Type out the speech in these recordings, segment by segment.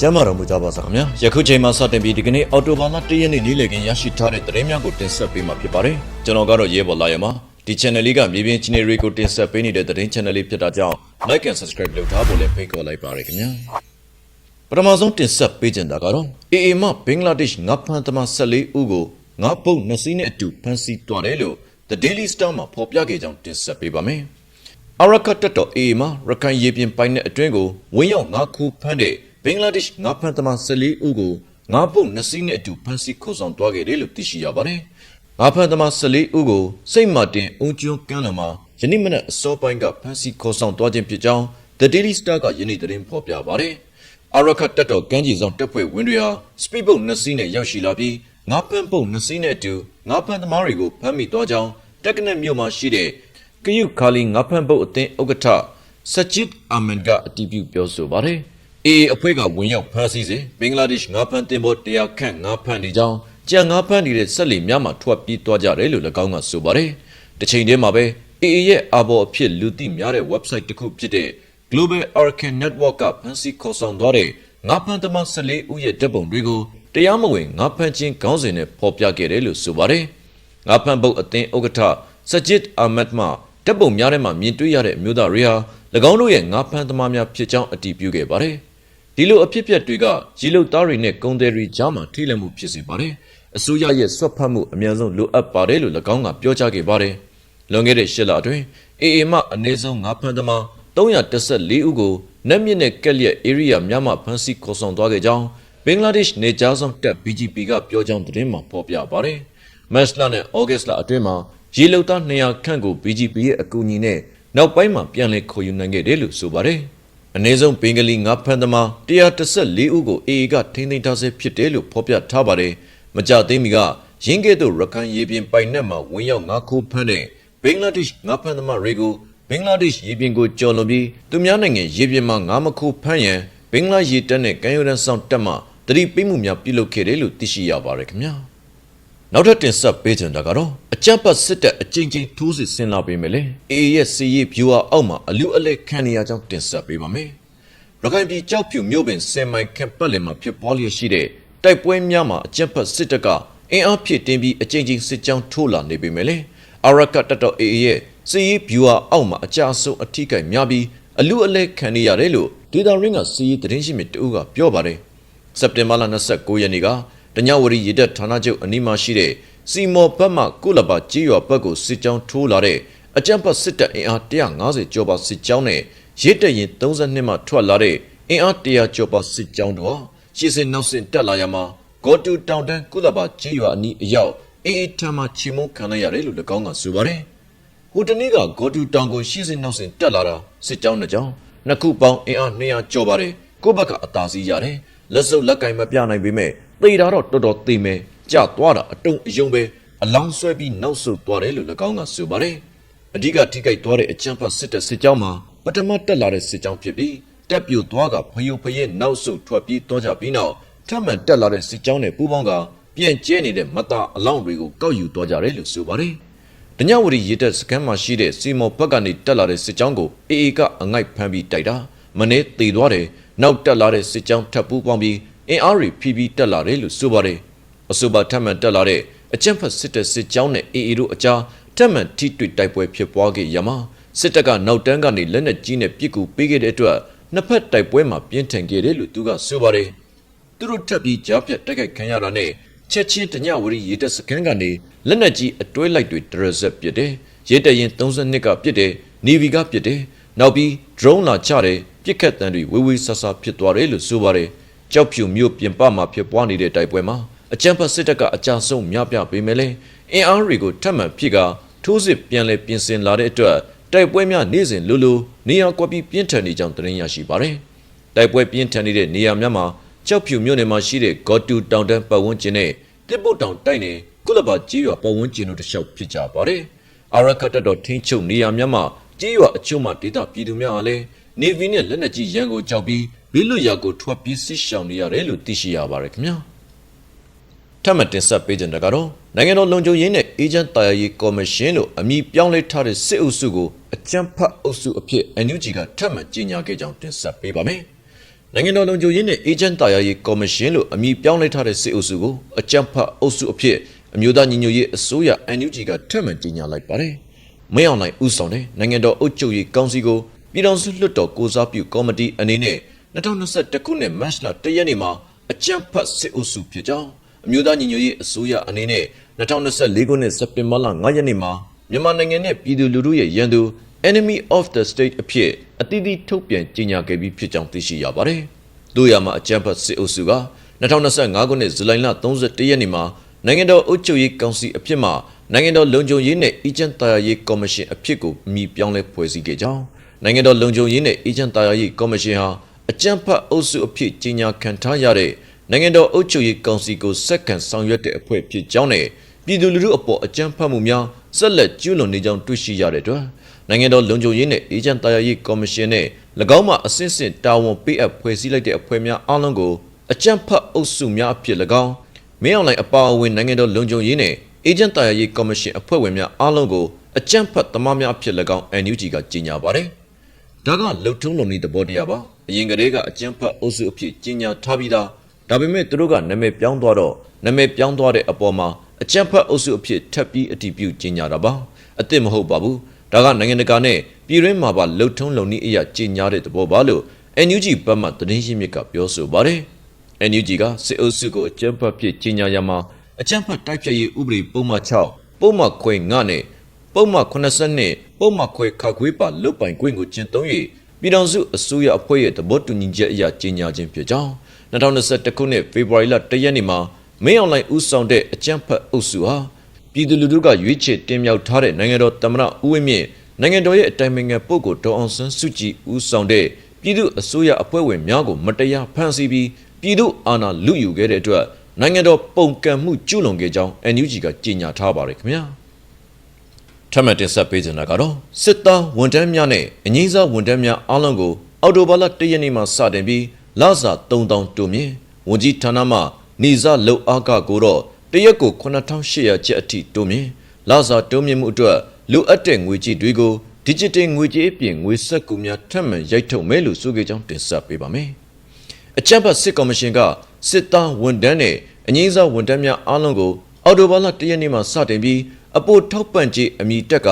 ကျမ်းမာတော်မူကြပါစေခင်ဗျာယခုချိန်မှစတင်ပြီးဒီကနေ့အော်တိုဘာလ1ရက်နေ့နေ့လည်ခင်းရရှိထားတဲ့သတင်းများကိုတင်ဆက်ပေးမှာဖြစ်ပါတယ်ကျွန်တော်ကတော့ရဲဘော်လာရမဒီ channel လေးကမြေပြင်ချင်းတွေကိုတင်ဆက်ပေးနေတဲ့သတင်း channel လေးဖြစ်တာကြောင့် like and subscribe လုပ်ထားဖို့လည်းဖိတ်ခေါ်လိုက်ပါရခင်ဗျာပထမဆုံးတင်ဆက်ပေးချင်တာကတော့အေအေမဘင်္ဂလားဒေ့ရှ်ငါဖန်သမား14ဦးကိုငါပုတ်နှစ်စီးနဲ့အတူဖမ်းဆီးသွားတယ်လို့ The Daily Star မှာဖော်ပြခဲ့ကြောင်းတင်ဆက်ပေးပါမယ်အရကတ်တက်တော်အေအေမှာရခိုင်ရေပြင်ပိုင်းတဲ့အတွင်းကိုဝင်းရောက်ငါခူဖမ်းတဲ့ ဘင်္ဂလားဒေ့ရှ်ငါဖန်သမား14ဦးကိုငါပုတ်နှစ်စီးနဲ့အတူဖမ်းဆီးခုတ်ဆောင်သွားခဲ့တယ်လို့သိရှိရပါတယ်ငါဖန်သမား14ဦးကိုစိတ်မာတင်အုံကျွန်းကမ်းလွန်မှာယနေ့မနက်အစောပိုင်းကဖမ်းဆီးခေါ်ဆောင်သွားခြင်းဖြစ်ကြောင်း The Daily Star ကယနေ့သတင်းဖော်ပြပါတယ်အရကတ်တက်တော်ကမ်းခြေဆောင်တပ်ဖွဲ့ဝင်တွေဟာစပီဘုတ်နှစ်စီးနဲ့ရောက်ရှိလာပြီးငါဖန်ပုတ်နှစ်စီးနဲ့အတူငါဖန်သမားတွေကိုဖမ်းမိသွားကြောင်းတက်ကနက်မြို့မှာရှိတဲ့ကယုခါလီငါဖန်ပုတ်အသင်းဥက္ကဋ္ဌစဂျစ်အာမန်ကအတည်ပြုပြောဆိုပါတယ်။ AA အဖွဲ့ကဝင်ရောက်ဖမ်းဆီးစဉ်ဘင်္ဂလားဒေ့ရှ်ငါဖန်တင်ပေါ်တရားခန့်ငါဖန်နေကြောင်းကြံငါဖန်နေတဲ့ဆက်လီများမှာထွက်ပြေးသွားကြတယ်လို့၎င်းကဆိုပါတယ်။တစ်ချိန်တည်းမှာပဲ AA ရဲ့အာဘော်အဖြစ်လူသိများတဲ့ website တစ်ခုဖြစ်တဲ့ Global Arcan Network ကဖန်ဆီးခေါ်ဆောင်သွားတဲ့ငါဖန်သမား14ဦးရဲ့တပ်ပုံတွေကိုတရားမဝင်ငါဖန်ချင်းခေါင်းစဉ်နဲ့ဖော်ပြခဲ့တယ်လို့ဆိုပါတယ်။ငါဖန်ပုတ်အသင်းဥက္ကဋ္ဌစဂျစ်အာမတ်မှတပ်ပုံများထဲမှာမြင်တွေ့ရတဲ့အမျိုးသားတွေဟာ၎င်းတို့ရဲ့ငါဖန်သမားများဖြစ်ကြောင်းအတည်ပြုခဲ့ပါတယ်။ ဒီလိုအဖြစ်အပျက်တွေကရီလုတ်သားတွေနဲ့ကုံတယ်တွေကြားမှာထိလန့်မှုဖြစ်စေပါတယ်။အစိုးရရဲ့ဆွတ်ဖတ်မှုအများဆုံးလိုအပ်ပါတယ်လို့၎င်းကပြောကြားခဲ့ပါတယ်။လွန်ခဲ့တဲ့၈လအတွင်းအေအေမှအနည်းဆုံးငါဖန်သမား314ဦးကိုနက်မြင့်နဲ့ကက်လျက် area များမှဖမ်းဆီးခေါ်ဆောင်သွားခဲ့ကြောင်းဘင်္ဂလားဒေ့ရှ်နေကြားဆောင်တပ် BGP ကပြောကြောင်းသတင်းမှာဖော်ပြပါတယ်။မက်စလာနဲ့ဩဂတ်စ်လအတွင်းမှာရေလုံသား200ခန့်ကို BGP ရဲ့အကူအညီနဲ့နောက်ပိုင်းမှာပြန်လည်ခေါ်ယူနိုင်ခဲ့တယ်လို့ဆိုပါတယ်။ အနည်းဆုံးဘင်္ဂလီငါဖန်သမား114ဦးကို AA ကထိန်းသိမ်းထားဆဲဖြစ်တယ်လို့ဖော်ပြထားပါတယ်။မကြသေးမီကရင်းကဲ့သို့ရခိုင်ရေပြင်ပိုင်နက်မှာဝင်ရောက်ငါခိုးဖမ်းတဲ့ဘင်္ဂလားဒေ့ရှ်ငါဖန်သမားတွေကိုဘင်္ဂလားဒေ့ရှ်ရေပြင်ကိုကျော်လွန်ပြီးသူများနိုင်ငံရေပြင်မှာငါမခိုးဖမ်းရန်ဘင်္ဂလားရေတပ်နဲ့ကမ်းရိုးတန်းဆောင်တပ်မှတတိပိမှုများပြုလုပ်ခဲ့တယ်လို့သိရှိရပါတယ်ခင်ဗျာ နောက်ထပ်တင်ဆက်ပေးချင်တာကတော့အကြပ်ပတ်စစ်တပ်အကြိမ်ကြိမ်ထိုးစစ်ဆင်လာပေးမယ်လေအေးရဲ့စီရေးဗျူဟာအောက်မှာအလူအလဲခံနေရကြောင်းတင်ဆက်ပေးပါမယ်ရခိုင်ပြည်ကြောက်ဖြူမြို့ပင်စင်မိုင်ကပ်ပတ်လည်မှာဖြစ်ပေါ်လျက်ရှိတဲ့တိုက်ပွဲများမှာအကြပ်ပတ်စစ်တပ်ကအင်အားဖြည့်တင်းပြီးအကြိမ်ကြိမ်စစ်ကြောင်းထိုးလာနေပေမဲ့လေအရကတ်တပ်တော်အေးရဲ့စီရေးဗျူဟာအောက်မှာအကြအဆုံးအထိကိများပြီးအလူအလဲခံနေရတယ်လို့ဒေတာရင်းကစီရေးသတင်းရှိမြစ်တူကပြောပါတယ်စက်တင်ဘာလ29ရက်နေ့က တညဝရီရေတပ်ဌာနချုပ်အနီးမှာရှိတဲ့စီမော်ဘတ်မှကုလဘာကြီးရွာဘက်ကိုစစ်ကြောင်းထိုးလာတဲ့အကြံပတ်စစ်တပ်အင်အား150ကျော်ပါစစ်ကြောင်းနဲ့ရဲတပ်ရင်32မှထွက်လာတဲ့အင်အား100ကျော်ပါစစ်ကြောင်းတို့ရှေ့စင်နောက်စင်တက်လာရမှာဂေါ်တူတောင်တန်းကုလဘာကြီးရွာအနီးအရောက်အေးအေးထမ်းမှချီမုန်းခံလိုက်ရတယ်လို့၎င်းကဆိုပါတယ်ဟိုတနေ့ကဂေါ်တူတောင်ကိုရှေ့စင်နောက်စင်တက်လာတာစစ်ကြောင်းတစ်ကြောင်းနှစ်ခုပေါင်းအင်အား200ကျော်ပါတယ်ကိုယ့်ဘက်ကအသာစီးရတယ်လက်စုပ်လက်ကင်မပြနိုင်ပေမဲ့ သေတာတော့တော်တော်သေမယ်ကြသွားတာအတုံအယုံပဲအလောင်းဆွဲပြီးနောက်ဆုတ်သွားတယ်လို့၎င်းကဆိုပါတယ်အဓိကထိခိုက်သွားတဲ့အချမ်းဖတ်စစ်တပ်စစ်ကြောင်းမှာပထမတက်လာတဲ့စစ်ကြောင်းဖြစ်ပြီးတက်ပြိုသွားကဖယိုဖယဲနောက်ဆုတ်ထွက်ပြေးသွားကြပြီးနောက်ထပ်မံတက်လာတဲ့စစ်ကြောင်းနဲ့ပူးပေါင်းကပြန်ကျဲနေတဲ့မတာအလောင်းတွေကိုကောက်ယူသွားကြတယ်လို့ဆိုပါတယ်တညဝရီရေတက်စကန်မှာရှိတဲ့စီမော်ဘက်ကနေတက်လာတဲ့စစ်ကြောင်းကိုအေအေကအငိုက်ဖမ်းပြီးတိုက်တာမနေ့သေသွားတယ်နောက်တက်လာတဲ့စစ်ကြောင်းထပ်ပူးပေါင်းပြီး အင်အားရီဖီဖီတက်လာတယ်လို့ဆိုပါတယ်အဆိုပါထပ်မံတက်လာတဲ့အကြံဖတ်စစ်တပ်စစ်ကြောင်းနဲ့အေအေတို့အကြားထပ်မံထိတွေ့တိုက်ပွဲဖြစ်ပွားခဲ့ရမှာစစ်တပ်ကနောက်တန်းကနေလက်နက်ကြီးနဲ့ပစ်ကူပေးခဲ့တဲ့အတွက်နှစ်ဖက်တိုက်ပွဲမှာပြင်းထန်ခဲ့တယ်လို့သူကဆိုပါတယ်သူတို့ထပ်ပြီးကြားဖြတ်တိုက်ခိုက်ခံရတာနဲ့ချက်ချင်းတညဝရီရေတပ်စခန်းကနေလက်နက်ကြီးအတွဲလိုက်တွေတရဇက်ပစ်တယ်ရေတပ်ရင်32ကပစ်တယ်နေဗီကပစ်တယ်နောက်ပြီး drone လာချတယ်ပြစ်ခတ်တန်းတွေဝေးဝေးဆဆဖြစ်သွားတယ်လို့ဆိုပါတယ် ကြောက်ဖြူမြို့ပြင်ပမှာဖြစ်ပွားနေတဲ့တိုက်ပွဲမှာအကြံဖတ်စစ်တပ်ကအကြဆုံးများပြပေးမယ်လေအင်အားတွေကိုထပ်မံဖြစ်ကထိုးစစ်ပြန်လဲပြင်ဆင်လာတဲ့အတွက်တိုက်ပွဲများနေ့စဉ်လိုလိုနေရာကွက်ပြီးပြင်းထန်နေကြောင်းသတင်းရရှိပါတယ်တိုက်ပွဲပြင်းထန်နေတဲ့နေရာများမှာကြောက်ဖြူမြို့နယ်မှာရှိတဲ့ဂေါ်တူတောင်တန်းပတ်ဝန်းကျင်နဲ့တစ်ပုတ်တောင်တိုက်နယ်ကုလဘာကြီးရွာပတ်ဝန်းကျင်တို့တလျှောက်ဖြစ်ကြပါတယ်အာရခတ်တော်ထင်းချုပ်နေရာများမှာကြီးရွာအချို့မှာဒေသပြည်သူများအားလည်းနေဗီနဲ့လက်နက်ကြီးရန်ကိုကြောက်ပြီး ဘေးလွတ်ရာကိုထွက်ပြေးဆစ်ရှောင်နေရတယ်လို့သိရှိရပါတယ်ခင်ဗျာထပ်မံတင်ဆက်ပေးကြတဲ့ကတော့နိုင်ငံတော်လုံခြုံရေးနဲ့အေဂျင့်တာယာရေးကော်မရှင်လို့အမည်ပြောင်းလဲထားတဲ့စစ်အုပ်စုကိုအကြမ်းဖက်အုပ်စုအဖြစ် NUG ကထပ်မံကြေညာခဲ့ကြောင်းတင်ဆက်ပေးပါမယ်နိုင်ငံတော်လုံခြုံရေးနဲ့အေဂျင့်တာယာရေးကော်မရှင်လို့အမည်ပြောင်းလဲထားတဲ့စစ်အုပ်စုကိုအကြမ်းဖက်အုပ်စုအဖြစ်အမျိုးသားညီညွတ်ရေးအစိုးရ NUG ကထပ်မံကြေညာလိုက်ပါတယ်။မင်းအောင်လှိုင်ဦးဆောင်တဲ့နိုင်ငံတော်အုပ်ချုပ်ရေးကောင်စီကိုပြည်ထောင်စုလွှတ်တော်ကိုစားပြုကော်မတီအနေနဲ့ 2021ခုနှစ်မတ်လ1ရက်နေ့မှာအကြမ်းဖက်စစ်အုပ်စုဖြစ်ကြောင်းအမျိုးသားညီညွတ်ရေးအစိုးရအနေနဲ့2024ခုနှစ်စက်တင်ဘာလ9ရက်နေ့မှာမြန်မာနိုင်ငံနဲ့ပြည်သူလူထုရဲ့ရန်သူ enemy of the state အဖြစ်အသီးသီးထုတ်ပြန်ကြေညာခဲ့ပြီးဖြစ်ကြောင်းသိရှိရပါတယ်။တို့ရမှာအကြမ်းဖက်စစ်အုပ်စုက2025ခုနှစ်ဇူလိုင်လ31ရက်နေ့မှာနိုင်ငံတော်အုပ်ချုပ်ရေးကောင်စီအဖြစ်မှနိုင်ငံတော်လုံခြုံရေးနဲ့အကြံတရားရေးကော်မရှင်အဖြစ်ကိုအမည်ပြောင်းလဲဖွဲ့စည်းခဲ့ကြောင်းနိုင်ငံတော်လုံခြုံရေးနဲ့အကြံတရားရေးကော်မရှင်ဟာ အကြမ်းဖက်အုပ်စုအဖြစ်ကြီးညာခံထားရတဲ့နိုင်ငံတော်အုပ်ချုပ်ရေးကောင်စီကိုစက္ကန့်ဆောင်ရွက်တဲ့အဖွဲ့ဖြစ်ကြောင်းနဲ့ပြည်သူလူထုအပေါ်အကြမ်းဖက်မှုများဆက်လက်ကျူးလွန်နေကြောင်းတွေ့ရှိရတဲ့အတွက်နိုင်ငံတော်လုံခြုံရေးနဲ့အေဂျင့်တရားရေးကော်မရှင်နဲ့၎င်းမှအစစ်စစ်တာဝန်ပေးအပ်ဖွဲ့စည်းလိုက်တဲ့အဖွဲ့များအားလုံးကိုအကြမ်းဖက်အုပ်စုများအဖြစ်၎င်းမင်းအောင်လှိုင်အပါအဝင်နိုင်ငံတော်လုံခြုံရေးနဲ့အေဂျင့်တရားရေးကော်မရှင်အဖွဲ့ဝင်များအားလုံးကိုအကြမ်းဖက်သမားများအဖြစ်၎င်း NUG ကကြေညာပါတယ်။ဒါကလှုပ်ထုံးလုံနေသဘောတရားပါ။ အရင်ကတည်းကအကြမ်းဖက်အုပ်စုအဖြစ်ကြေညာထားပြီးသားဒါပေမဲ့သူတို့ကနာမည်ပြောင်းသွားတော့နာမည်ပြောင်းသွားတဲ့အပေါ်မှာအကြမ်းဖက်အုပ်စုအဖြစ်ထပ်ပြီးအတည်ပြုကြေညာတာပါ။အစ်စ်မဟုတ်ပါဘူး။ဒါကနိုင်ငံတကာနဲ့ပြည်တွင်းမှာပါလှုပ်ထုံးလုံနည်းအရာကြေညာတဲ့သဘောပါလို့ NUG ဘက်မှသတင်းရှင်းမြစ်ကပြောဆိုပါတယ်။ NUG ကစစ်အုပ်စုကိုအကြမ်းဖက်ဖြစ်ကြေညာရမှာအကြမ်းဖက်တိုက်ဖြတ်ရေးဥပဒေပုံမှန်6ပုံမှန်ခွဲ9နဲ့ပုံမှန်80ပုံမှန်ခွဲခါခွေးပါလွတ်ပိုင်ခွင့်ကိုကျင့်သုံး၍ ပြည်ထောင်စုအစိုးရအဖွဲ့ရဲ့သဘောတူညီချက်အရကြေညာခြင်းဖြစ်ကြောင်း2021ခုနှစ်ဖေဖော်ဝါရီလ1ရက်နေ့မှာမင်းအောင်လှိုင်ဦးဆောင်တဲ့အကြမ်းဖက်အုပ်စုဟာပြည်သူလူထုကရွေးချယ်တင်မြှောက်ထားတဲ့နိုင်ငံတော်သမ္မတဦးဝင်းမြင့်နိုင်ငံတော်ရဲ့အတိုင်ပင်ခံပုဂ္ဂိုလ်ဒေါအောင်ဆန်းစုကြည်ဦးဆောင်တဲ့ပြည်သူအစိုးရအဖွဲ့ဝင်များကိုမတရားဖမ်းဆီးပြီးပြည်သူအာဏာလုယူခဲ့တဲ့အတွက်နိုင်ငံတော်ပုံကံမှုကျူးလွန်ခဲ့ကြောင်း NUG ကကြေညာထားပါတယ်ခင်ဗျာ ထပ်မံတင်ဆက်ပေးချင်တာကတော့စစ်သားဝန်ထမ်းများနဲ့အငိမ့်စားဝန်ထမ်းများအားလုံးကိုအော်တိုဘာလ၁ရက်နေ့မှစတင်ပြီးလစာ3000တိုးမြင့်ဝန်ကြီးဌာနမှနေစားလုံအားကကိုတော့တရက်ကို9800ကျပ်အထိတိုးမြင့်လစာတိုးမြင့်မှုအတွက်လိုအပ်တဲ့ငွေကြေးတွေကို digital ငွေကြေးအပြင်ငွေဆက်ကူများထပ်မံရိုက်ထုတ်မယ်လို့ဆိုကြကြောင်းတင်ဆက်ပေးပါမယ်။အကြံဖတ်စစ်ကော်မရှင်ကစစ်သားဝန်ထမ်းနဲ့အငိမ့်စားဝန်ထမ်းများအားလုံးကိုအော်တိုဘာလ၁ရက်နေ့မှစတင်ပြီး အပိုထောက်ပံ့ကြေးအမိတက်က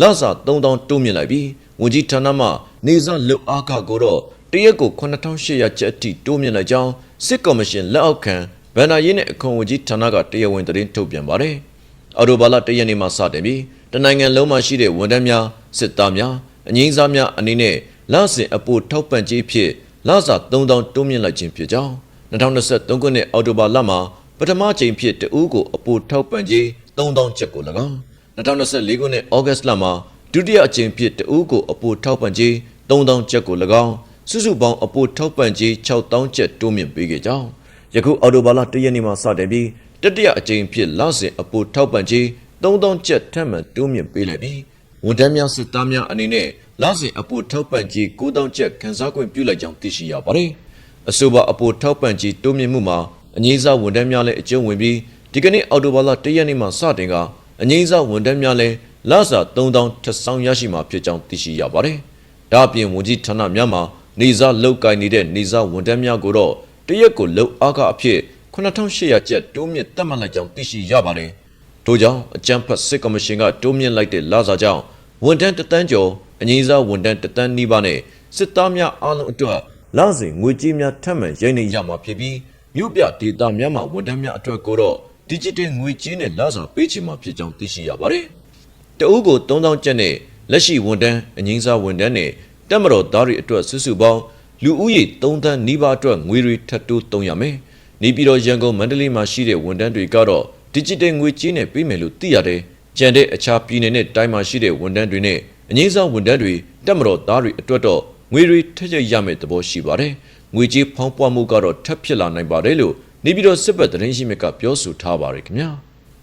လစာ3000တိုးမြင့်လိုက်ပြီးဝန်ကြီးဌာနမှနေစားလုံအားကကိုတော့တရက်ကို9800ကျပ်အထိတိုးမြင့်လိုက်ကြောင်းစစ်ကော်မရှင်လက်အောက်ခံဗန်နာရေးနဲ့အခွန်ဝန်ကြီးဌာနကတရားဝင်သတင်းထုတ်ပြန်ပါတယ်။အော်တိုဘာလ၁ရက်နေ့မှစတင်ပြီးတနိုင်ငံလုံးမှာရှိတဲ့ဝန်ထမ်းများစစ်သားများအငိမ့်စားများအနေနဲ့လစဉ်အပိုထောက်ပံ့ကြေးဖြစ်လစာ3000တိုးမြင့်လိုက်ခြင်းဖြစ်ကြောင်း2023ခုနှစ်အောက်တိုဘာလမှာပထမကြိမ်ဖြစ်တဦးကိုအပိုထောက်ပံ့ကြေး 3000ကျပ်ကို၎င်း2024ခုနှစ်ဩဂတ်လမှာဒုတိယအကြိမ်ဖြစ်တဦးကိုအပိုထောက်ပံ့ကြေး3000ကျပ်ကို၎င်းစုစုပေါင်းအပိုထောက်ပံ့ကြေး6000ကျပ်တိုးမြင့်ပေးခဲ့ကြောင်းယခုအော်တိုဘာလ1ရက်နေ့မှစတင်ပြီးတတိယအကြိမ်ဖြစ်လစဉ်အပိုထောက်ပံ့ကြေး3000ကျပ်ထပ်မံတိုးမြင့်ပေးလိုက်ပြီးဝန်ထမ်းများစစ်သားများအနေနဲ့လစဉ်အပိုထောက်ပံ့ကြေး9000ကျပ်ခန်းစားခွင့်ပြုလိုက်ကြောင်းသိရှိရပါတယ်။အဆိုပါအပိုထောက်ပံ့ကြေးတိုးမြင့်မှုမှာအငိမ့်စားဝန်ထမ်းများလည်းအကျုံးဝင်ပြီး ဒီကနေ့အော်တိုဘာလ1ရက်နေ့မှစတင်ကအငိမ့်စားဝန်ထမ်းများလည်းလစာ3000ထပ်ဆောင်ရရှိမှာဖြစ်ကြောင်းသိရှိရပါတယ်။ဒါအပြင်ဝန်ကြီးဌာနများမှာနေစားလောက်ကင်နေတဲ့နေစားဝန်ထမ်းများကိုတော့တရက်ကိုလောက်အားကအဖြစ်9800ကျပ်တိုးမြင့်တက်မှတ်လိုက်ကြောင်းသိရှိရပါတယ်။ထို့ကြောင့်အကြံဖတ်စစ်ကော်မရှင်ကတိုးမြင့်လိုက်တဲ့လစာကြောင့်ဝန်ထမ်းတသန်းကျော်အငိမ့်စားဝန်ထမ်းတသန်းနီးပါးနဲ့စစ်သားများအားလုံးအတွက်လစဉ်ငွေကြေးများထပ်မံရိုက်နေရမှာဖြစ်ပြီးမြို့ပြဒေသများမှာဝန်ထမ်းများအတွက်ကိုတော့ digital ငွေကြေးနဲ့လစာပေးချင်မှာဖြစ်ကြောင်းသိရှိရပါတယ်။တအုပ်ကို3000ကျပ်နဲ့လက်ရှိဝန်ထမ်းအငိမ့်စားဝန်ထမ်းနဲ့တက်မတော်သားတွေအတွက်စုစုပေါင်းလူဦးရေ3သန်းနီးပါးအတွက်ငွေတွေထပ်တိုးသုံးရမယ်။နေပြည်တော်ရန်ကုန်မန္တလေးမှာရှိတဲ့ဝန်ထမ်းတွေကတော့ digital ငွေကြေးနဲ့ပေးမယ်လို့သိရတယ်။ကျန်တဲ့အခြားပြည်နယ်နဲ့တိုင်းမှာရှိတဲ့ဝန်ထမ်းတွေနဲ့အငိမ့်စားဝန်ထမ်းတွေတက်မတော်သားတွေအတွက်တော့ငွေတွေထက်ရရမယ့်သဘောရှိပါတယ်။ငွေကြေးဖောင်းပွားမှုကတော့ထပ်ဖြစ်လာနိုင်ပါတယ်လို့ နေပြည်တော်စစ်ဘက်သတင်းရှိမြစ်ကပြောဆိုထားပါတယ်ခင်ဗျာ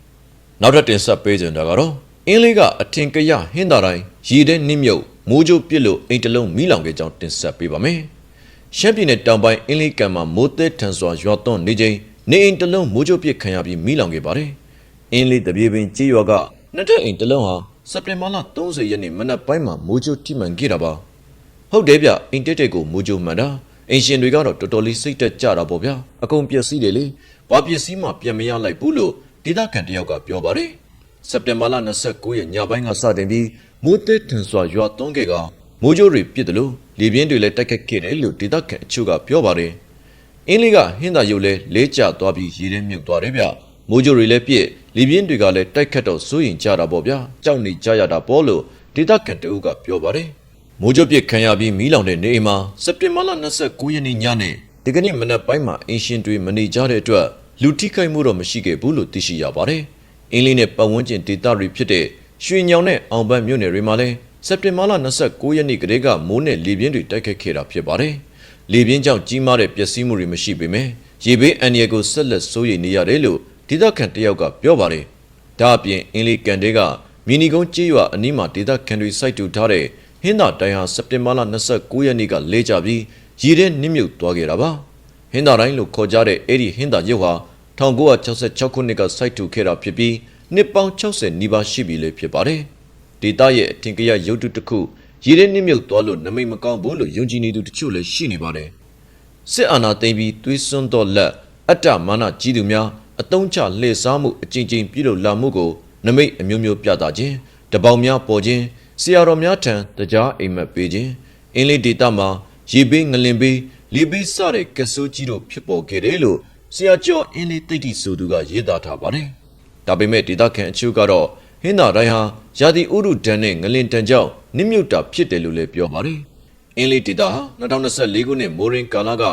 ။နောက်ထပ်တင်ဆက်ပေးကြတာကတော့အင်းလေးကအထင်ကရဟင်းသာတိုင်းရည်တဲ့နှိမ့်မြုပ်မိုးကြိုးပစ်လို့အိမ်တလုံးမိလောင်ခဲ့ကြောင်းတင်ဆက်ပေးပါမယ်။ရှမ်းပြည်နယ်တောင်ပိုင်းအင်းလေးကံမှာမိုးသက်ထန်စွာရွာသွန်းနေချိန်နေအိမ်တလုံးမိုးကြိုးပစ်ခံရပြီးမိလောင်ခဲ့ပါတယ်။အင်းလေးတပြေပင်ကြေးရွာကနှစ်ထပ်အိမ်တလုံးဟာစက်တင်ဘာလ30ရက်နေ့မနက်ပိုင်းမှာမိုးကြိုးထိမှန်ခဲ့တာပါ။ဟုတ်တယ်ဗျအိမ်တက်တက်ကိုမိုးကြိုးမှန်တာ အင်ရှင်တွေကတော့တော်တော်လေးစိတ်တက်ကြတာပေါ့ဗျာအကုန်ပျက်စီးတယ်လေဘာပစ္စည်းမှပြန်မရလိုက်ဘူးလို့ဒေသခံတယောက်ကပြောပါတယ်စက်တင်ဘာလ29ရက်ညပိုင်းကစတင်ပြီးမိုးတဲထန်စွာရွာသွန်းခဲ့ကမိုးကြိုးတွေပြစ်တယ်လို့လေပြင်းတွေလည်းတိုက်ခတ်ခဲ့တယ်လို့ဒေသခံအချို့ကပြောပါတယ်အင်းလေးကဟင်းသာရုပ်လဲလေးကျသွားပြီးရေထဲမြုပ်သွားတယ်ဗျမိုးကြိုးတွေလည်းပြစ်လေပြင်းတွေကလည်းတိုက်ခတ်တော့စိုးရင်ကြတာပေါ့ဗျာကြောက်နေကြရတာပေါ့လို့ဒေသခံတအုပ်ကပြောပါတယ် မိုးကြိုးပြစ်ခံရပြီးမီးလောင်တဲ့နေအိမ်မှာစက်တင်ဘာလ29ရက်နေ့ညနေဒီကနေ့မနက်ပိုင်းမှာအင်ရှင်တွေမနေကြတဲ့အတွက်လူထိခိုက်မှုတော့မရှိခဲ့ဘူးလို့သိရှိရပါတယ်အင်းလေးနဲ့ပတ်ဝန်းကျင်ဒေသတွေဖြစ်တဲ့ရွှေညောင်နဲ့အောင်ပန်းမြို့နယ်တွေမှာလည်းစက်တင်ဘာလ29ရက်နေ့ကတည်းကမိုးနဲ့လေပြင်းတွေတိုက်ခတ်ခဲ့တာဖြစ်ပါတယ်။လေပြင်းကြောင့်ကြီးမားတဲ့ပျက်စီးမှုတွေမရှိပေမဲ့ရေဘေးအန္တရာယ်ကိုဆက်လက်စိုးရိမ်နေရတယ်လို့ဒေသခံတယောက်ကပြောပါတယ်။ဒါအပြင်အင်းလေးကန်တဲကမီနီကုန်းကြေးရွာအနီးမှာဒေသခံတွေစိုက်ထူထားတဲ့ ဟင်းသာတိုင်ဟာစက်တင်ဘာလ29ရက်နေ့ကလဲကျပြီးရေထဲနစ်မြုပ်သွားခဲ့တာပါ။ဟင်းသာတိုင်းလို့ခေါ်ကြတဲ့အဲ့ဒီဟင်းသာရုပ်ဟာ1966ခုနှစ်ကစိုက်ထူခဲ့တာဖြစ်ပြီးနှစ်ပေါင်း60နီးပါးရှိပြီလေဖြစ်ပါတယ်။ဒေတာရဲ့အထင်ကရရုပ်တုတစ်ခုရေထဲနစ်မြုပ်သွားလို့နမိတ်မကောင်းဘူးလို့ယုံကြည်နေသူတချို့လည်းရှိနေပါတယ်။စစ်အာဏာသိမ်းပြီးသွေးစွန်းသောလက်အတ္တမာနကြီးသူများအတုံးချလှည့်စားမှုအကြိမ်ကြိမ်ပြုလုပ်လာမှုကိုနမိတ်အမျိုးမျိုးပြသခြင်းတပေါင်းများပေါ်ခြင်း ဆရာတော်များထံတရားအိမ်မက်ပေးခြင်းအင်းလေးဒေတာမှာရေဘေးငလင်ဘေးလီဘေးစတဲ့ကဆိုးကြီးတို့ဖြစ်ပေါ်ခဲ့တယ်လို့ဆရာကျော်အင်းလေးတိတ်တိဆိုသူကရေးသားထားပါတယ်။ဒါပေမဲ့ဒေသခံအချို့ကတော့ဟင်းသာတိုင်းဟာရာသီဥတုဒဏ်နဲ့ငလင်တန်ကြောင့်နစ်မြုပ်တာဖြစ်တယ်လို့လည်းပြောပါတယ်။အင်းလေးဒေတာဟာ2024ခုနှစ်မိုးရင်းကာလက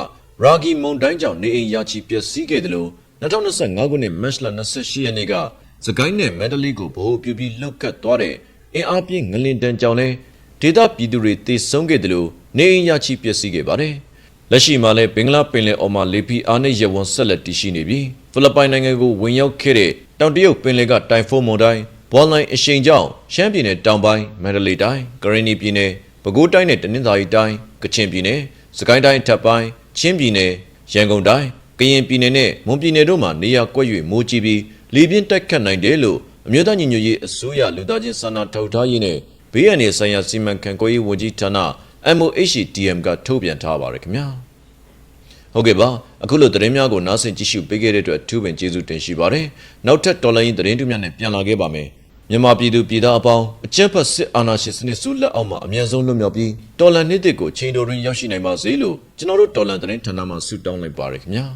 ရာဂီမုန်တိုင်းကြောင့်နေအိမ်ရာချီပျက်စီးခဲ့တယ်လို့2025ခုနှစ်မတ်လ28ရက်နေ့ကစကိုင်းနဲ့မန္တလေးကိုဗဟိုပြုပြီးလှုပ်ခတ်သွားတဲ့ အင်အားပြင်းငလင်တန်ကြောင့်လည်းဒေသပြည်သူတွေတေဆုံးခဲ့တယ်လို့နေအိမ်ရာချီပျက်စီးခဲ့ပါတယ်။လက်ရှိမှာလည်းဘင်္ဂလားပင်လယ်အော်မှာလေပီအားနဲ့ရဝွန်ဆက်လက်တည်ရှိနေပြီးဖိလစ်ပိုင်နိုင်ငံကိုဝင်ရောက်ခဲ့တဲ့တောင်တရုတ်ပင်လယ်ကတိုင်ဖွန်းမုန်တိုင်းဘောလိုင်းအရှိန်ကြောင့်ရှမ်းပြည်နယ်တောင်ပိုင်းမန္တလေးတိုင်းကရင်နီပြည်နယ်ပဲခူးတိုင်းနဲ့တနင်္သာရီတိုင်းကချင်ပြည်နယ်စကိုင်းတိုင်းထပ်ပိုင်းချင်းပြည်နယ်ရန်ကုန်တိုင်းကရင်ပြည်နယ်နဲ့မွန်ပြည်နယ်တို့မှာနေရာကွက်၍မိုးကြီးပြီးလေပြင်းတိုက်ခတ်နိုင်တယ်လို့ အမျိုးသားညီညွတ်ရေးအစိုးရလူသားချင်းစာနာထောက်ထားရေးနဲ့ဘေးရန်ရေးဆိုင်ရာစီမံခန့်ခွဲရေးဝန်ကြီးဌာန MOHDM ကထုတ်ပြန်ထားပါရခင်ဗျာဟုတ်ကဲ့ပါအခုလိုသတင်းများကိုနားဆင်ကြည့်ရှုပေးခဲ့တဲ့အတွက်အထူးပင်ကျေးဇူးတင်ရှိပါတယ်နောက်ထပ်တော်လိုင်းသတင်းတူများနဲ့ပြန်လာခဲ့ပါမယ်မြန်မာပြည်သူပြည်သားအပေါင်းအကျက်ဖက်စစ်အာဏာရှင်စနစ်ဆုလက်အောက်မှာအမြန်ဆုံးလွတ်မြောက်ပြီးတော်လန်နှစ်တစ်ကိုချိန်တော်တွင်ရောက်ရှိနိုင်ပါစေလို့ကျွန်တော်တို့တော်လန်သတင်းဌာနမှဆုတောင်းလိုက်ပါရခင်ဗျာ